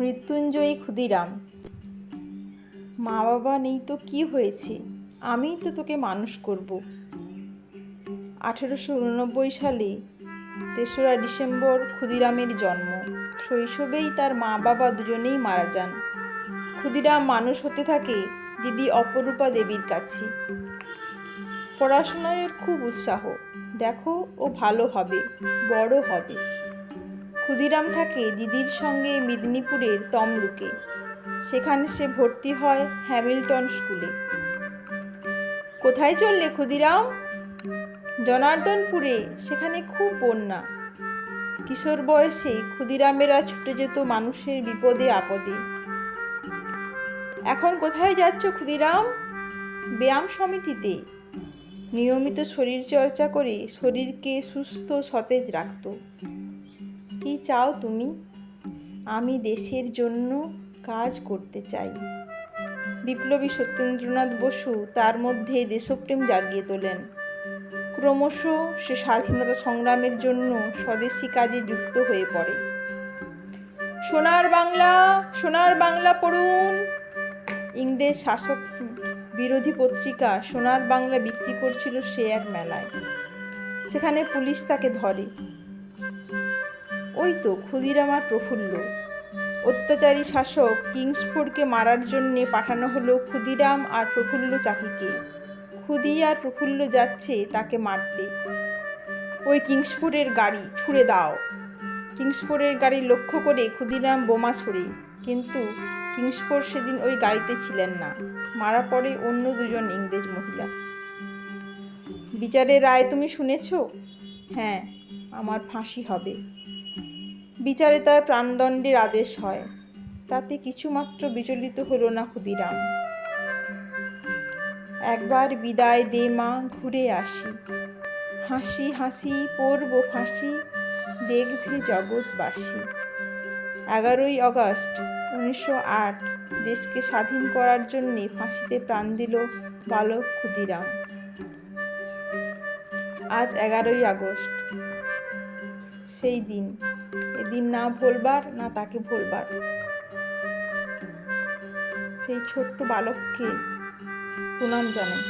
মৃত্যুঞ্জয়ী ক্ষুদিরাম। মা বাবা নেই তো কি হয়েছে? আমিই তো তোকে মানুষ করব। আঠেরোশো উননব্বই সালে তেসরা ডিসেম্বর ক্ষুদিরামের জন্ম। শৈশবেই তার মা বাবা দুজনেই মারা যান। ক্ষুদিরাম মানুষ হতে থাকে দিদি অপরূপা দেবীর কাছে। পড়াশোনায় খুব উৎসাহ। দেখো ও ভালো হবে, বড় হবে। ক্ষুদিরাম থাকে দিদির সঙ্গে মেদিনীপুরের তমলুকে। সেখানে সে ভর্তি হয় হ্যামিল্টন স্কুলে। কোথায় চললে ক্ষুদিরাম? জনার্দনপুরে, সেখানে খুব বন্যা। কিশোর বয়সে ক্ষুদিরামেরা ছুটে যেত মানুষের বিপদে আপদে। এখন কোথায় যাচ্ছ ক্ষুদিরাম? ব্যায়াম সমিতিতে। নিয়মিত শরীর চর্চা করে শরীরকে সুস্থ সতেজ রাখত। কি চাও তুমি? আমি দেশের জন্য কাজ করতে চাই। বিপ্লবী সত্যেন্দ্রনাথ বসু তার মধ্যে দেশপ্রেম জাগিয়ে তোলেন। ক্রমশ সে স্বাধীনতা সংগ্রামের জন্য স্বদেশী কাজে যুক্ত হয়ে পড়ে। সোনার বাংলা সোনার বাংলা পড়ুন। ইংরেজ শাসক বিরোধী পত্রিকা সোনার বাংলা বিক্রি করছিল সে এক মেলায়। সেখানে পুলিশ তাকে ধরে। ওই তো ক্ষুদিরাম আর প্রফুল্ল। অত্যাচারী শাসক কিংসফোর্ডকে মারার জন্যে পাঠানো হলো ক্ষুদিরাম আর প্রফুল্ল চাকিকে। ক্ষুদি আর প্রফুল্ল যাচ্ছে তাকে মারতে। ওই কিংসফোর্ডের গাড়ি ছুঁড়ে দাও। কিংসফোর্ডের গাড়ি লক্ষ্য করে ক্ষুদিরাম বোমা ছুড়ে। কিন্তু কিংসফোর্ড সেদিন ওই গাড়িতে ছিলেন না। মারা পড়ে অন্য দুজন ইংরেজ মহিলা। বিচারের রায় তুমি শুনেছ? হ্যাঁ আমার ফাঁসি হবে। বিচারে তার প্রাণদণ্ডের আদেশ হয়। তাতে কিছুমাত্র বিচলিত হলো না ক্ষুদিরাম। একবার বিদায় দে মা, ঘুরে আসি। হাসি হাসি, পড়ব ফাঁসি, দেখবে জগৎবাসী। এগারোই আগস্ট উনিশশো আট, দেশকে স্বাধীন করার জন্যে ফাঁসিতে প্রাণ দিল বালক ক্ষুদিরাম। আজ এগারোই আগস্ট। সেই দিন এদিন না ভুলবার না তাকে ভুলবার। সেই ছোট্ট বালককে প্রণাম জানাই।